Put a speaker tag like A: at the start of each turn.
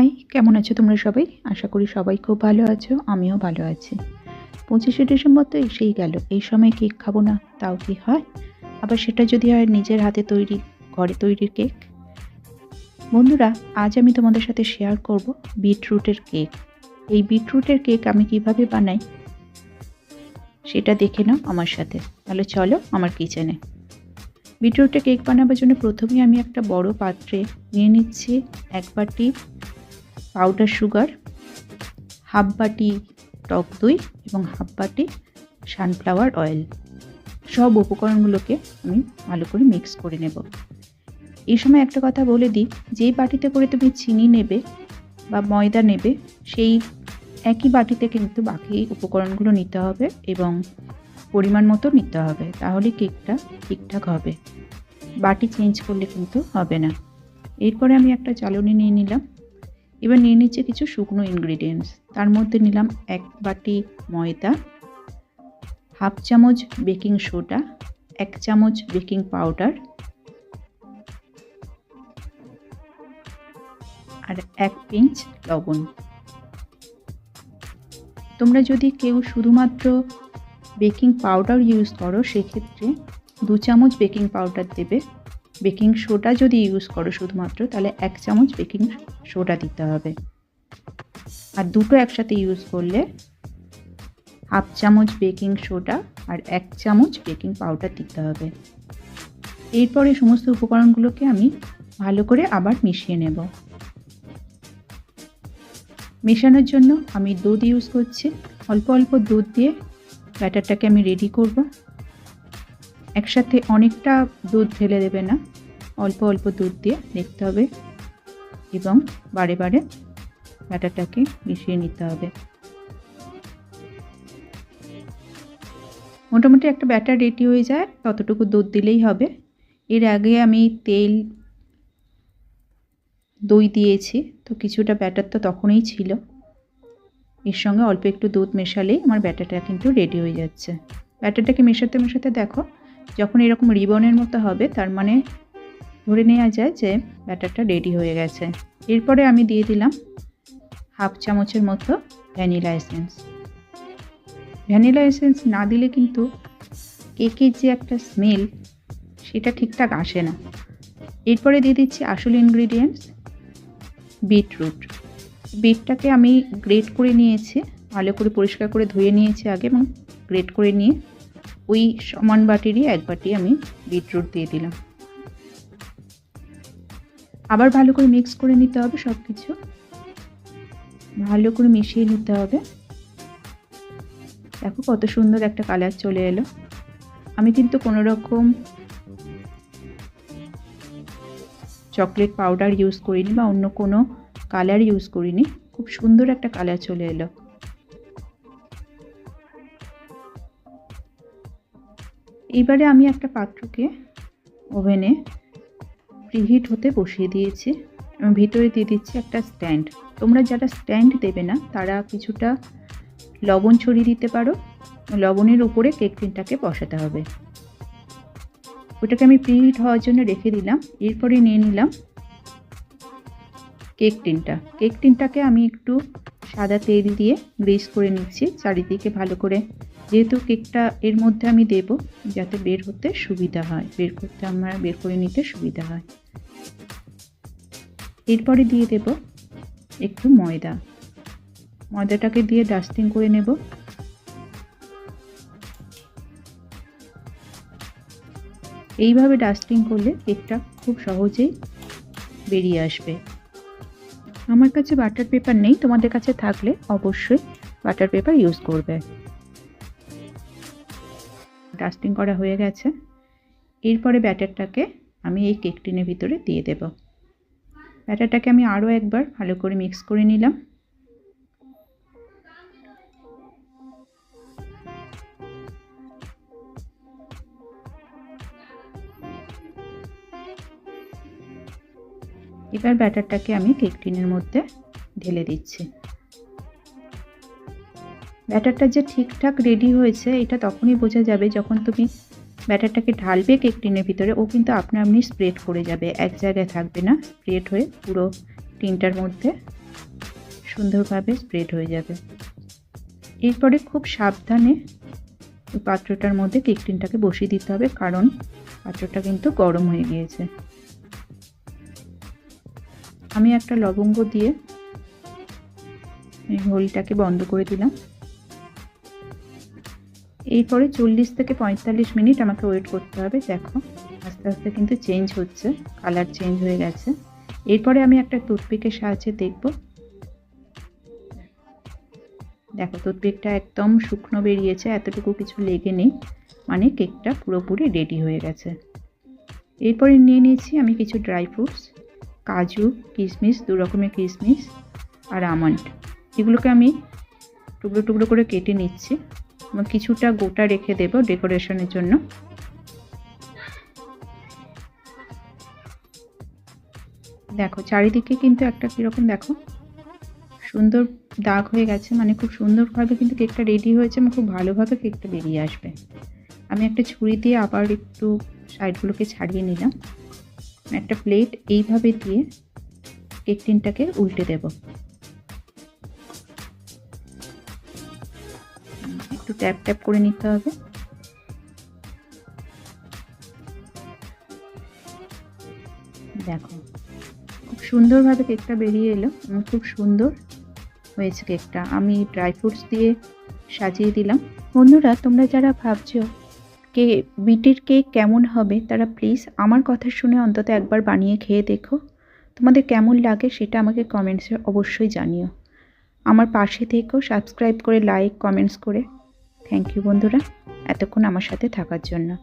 A: High, কেমন আছো তোমরা সবাই? আশা করি সবাই খুব ভালো আছো, আমিও ভালো আছি। পঁচিশে ডিসেম্বর তো এসেই গেল, এই সময় কেক খাব না, তাও কি হয়? আবার সেটা যদি হয় নিজের হাতে তৈরি, ঘরে তৈরির কেক? বন্ধুরা, আজ আমি তোমাদের সাথে শেয়ার করব বিটরুটের কেক। এই বিটরুটের কেক আমি কীভাবে বানাই? সেটা দেখে নাও আমার সাথে। তাহলে চলো আমার কিচেনে। বিটরুটে কেক বানাবার জন্য প্রথমেই আমি একটা বড় পাত্রে নিয়ে নিচ্ছি, এক বাটি পাউডার সুগার, হাফ বাটি টক দই এবং হাফ বাটি সানফ্লাওয়ার অয়েল। সব উপকরণগুলোকে আমি ভালো করে মিক্স করে নেব। এই সময় একটা কথা বলে দিই, যেই বাটিতে করে তুমি চিনি নেবে বা ময়দা নেবে, সেই একই বাটিতে কিন্তু বাকি উপকরণগুলো নিতে হবে এবং পরিমাণ মতো নিতে হবে, তাহলে কেকটা ঠিকঠাক হবে। বাটি চেঞ্জ করলে কিন্তু হবে না। এরপরে আমি একটা চালনি নিয়ে নিলাম। এবার নিয়ে নিচ্ছে কিছু শুকনো ইনগ্রিডিয়েন্টস তার মধ্যে নিলাম এক বাটি ময়দা, হাফ চামচ বেকিং সোডা, এক চামচ বেকিং পাউডার আর এক পিঞ্চ লবণ। তোমরা যদি কেউ শুধুমাত্র বেকিং পাউডার ইউজ করো, সেক্ষেত্রে দু চামচ বেকিং পাউডার দেবে। বেকিং সোডা যদি ইউজ করো শুধুমাত্র, তাহলে এক চামচ বেকিং সোডা দিতে হবে। আর দুটো একসাথে ইউজ করলে হাফ চামচ বেকিং সোডা আর এক চামচ বেকিং পাউডার দিতে হবে। এরপরে সমস্ত উপকরণগুলোকে আমি ভালো করে আবার মিশিয়ে নেব। মেশানোর জন্য আমি দুধ ইউজ করছি। অল্প অল্প দুধ দিয়ে ব্যাটারটাকে আমি রেডি করব। একসাথে অনেকটা দুধ ঢেলে দেবে না। অল্প অল্প দুধ দিয়ে দেখতে হবে এবং বারে বারে ব্যাটারটাকে মিশিয়ে নিতে হবে। মোটামুটি একটা ব্যাটার রেডি হয়ে যায়, ততটুকু দুধ দিলেই হবে। এর আগে আমি তেল দই দিয়েছি, তো কিছুটা ব্যাটার তো তখনই ছিল। এর সঙ্গে অল্প একটু দুধ মেশালেই আমার ব্যাটারটা কিন্তু রেডি হয়ে যাচ্ছে। ব্যাটারটাকে মেশাতে মেশাতে দেখো যখন এরকম রিবনের মতো হবে, তার মানে ধরে নেওয়া যায় যে ব্যাটারটা রেডি হয়ে গেছে। এরপরে আমি দিয়ে দিলাম হাফ চামচের মতো ভ্যানিলা এসেন্স। ভ্যানিলা এসেন্স না দিলে কিন্তু কেকের যে একটা স্মেল সেটা ঠিকঠাক আসে না। এরপরে দিয়ে দিচ্ছি আসল ইনগ্রিডিয়েন্টস বিটরুট বিটটাকে আমি গ্রেট করে নিয়েছি, ভালো করে পরিষ্কার করে ধুয়ে নিয়েছি আগে এবং গ্রেট করে নিয়ে ওই সমান বাটিরই এক বাটি আমি বিটরুট দিয়ে দিলাম। আবার ভালো করে মিক্স করে নিতে হবে সব কিছু ভালো করে মিশিয়ে নিতে হবে। দেখো কত সুন্দর একটা কালার চলে এলো। আমি কিন্তু কোনো রকম চকলেট পাউডার ইউজ করিনি বা অন্য কোনো কালার ইউজ করিনি। খুব সুন্দর একটা কালার চলে এলো। এইবারে আমি একটা পাত্রকে ওভেনে প্রিহিট হতে বসিয়ে দিয়েছি এবং ভিতরে দিয়ে দিচ্ছি একটা স্ট্যান্ড তোমরা যারা স্ট্যান্ড দেবে না, তারা কিছুটা লবণ ছড়িয়ে দিতে পারো। লবণের উপরে কেক টিনটাকে বসাতে হবে। ওটাকে আমি প্রিহিট হওয়ার জন্য রেখে দিলাম। এরপরে নিয়ে নিলাম কেক টিনটা কেক টিনটাকে আমি একটু সাদা তেল দিয়ে গ্রিস করে নিচ্ছি। চারিদিকে ভালো করে, যেহেতু কেকটা এর মধ্যে আমি দেব, যাতে বের হতে সুবিধা হয়, বের করতে আমার, বের করে নিতে সুবিধা হয়। এরপরে দিয়ে দেব একটু ময়দা। ময়দাটাকে দিয়ে ডাস্টিং করে নেব। এইভাবে ডাস্টিং করলে কেকটা খুব সহজেই বেরিয়ে আসবে। আমার কাছে বাটার পেপার নেই, তোমাদের কাছে থাকলে অবশ্যই বাটার পেপার ইউজ করবে। ডাস্টিং করা হয়ে গেছে। এরপরে ব্যাটারটাকে আমি এই কেক টিনের ভিতরে দিয়ে দেব। ব্যাটারটাকে আমি আরও একবার ভালো করে মিক্স করে নিলাম। এবার ব্যাটারটাকে আমি কেক টিনের মধ্যে ঢেলে দিচ্ছি। ব্যাটারটা যে ঠিকঠাক রেডি হয়েছে, এটা তখনই বোঝা যাবে যখন তুমি ব্যাটারটাকে ঢালবে কেক টিনের ভিতরে, ও কিন্তু আপনা আপনি স্প্রেড করে যাবে, এক জায়গায় থাকবে না, স্প্রেড হয়ে পুরো টিনটার মধ্যে সুন্দরভাবে স্প্রেড হয়ে যাবে। এরপরে খুব সাবধানে পাত্রটার মধ্যে কেক টিনটাকে বসিয়ে দিতে হবে, কারণ পাত্রটা কিন্তু গরম হয়ে গিয়েছে। আমি একটা লবঙ্গ দিয়ে হোলটাকে বন্ধ করে দিলাম। এরপরে চল্লিশ থেকে পঁয়তাল্লিশ মিনিট আমাকে ওয়েট করতে হবে, দেখো। আস্তে আস্তে কিন্তু চেঞ্জ হচ্ছে, কালার চেঞ্জ হয়ে গেছে। এরপরে আমি একটা টুথপিকের সাহায্যে দেখব। দেখো, টুথপিকটা একদম শুকনো বেরিয়েছে, এতটুকু কিছু লেগে নেই। মানে কেকটা পুরোপুরি রেডি হয়ে গেছে। এরপরে নিয়ে নিয়েছি আমি কিছু ড্রাই ফ্রুটস। কাজু, কিশমিশ, দু রকমের কিশমিশ আর আমন্ড। এগুলোকে আমি টুকরো টুকরো করে কেটে নিচ্ছি। এবং কিছুটা গোটা রেখে দেব ডেকোরেশনের জন্য। দেখো, চারিদিকে কিন্তু একটা কীরকম দেখো, সুন্দর দাগ হয়ে গেছে। মানে খুব সুন্দরভাবে কিন্তু কেকটা রেডি হয়েছে। এবং খুব ভালোভাবে কেকটা বেরিয়ে আসবে। আমি একটা ছুরি দিয়ে আবার একটু সাইডগুলোকে ছাড়িয়ে নিলাম। একটা প্লেট এইভাবে দিয়ে কেক টিনটাকে উল্টে দেব। একটু ট্যাপ ট্যাপ করে নিতে হবে। দেখো, খুব সুন্দরভাবে কেকটা বেরিয়ে এলো খুব সুন্দর হয়েছে কেকটা আমি ড্রাই ফ্রুটস দিয়ে সাজিয়ে দিলাম। বন্ধুরা, তোমরা যারা ভাবছ কে, বিটির কেক কেমন হবে? তারা প্লিজ আমার কথা শুনে অন্তত একবার বানিয়ে খেয়ে দেখো। তোমাদের কেমন লাগে সেটা আমাকে কমেন্টসে অবশ্যই জানিও। আমার পাশে থেকেও সাবস্ক্রাইব করে লাইক কমেন্টস করে। থ্যাংক ইউ বন্ধুরা। এতক্ষণ আমার সাথে থাকার জন্য।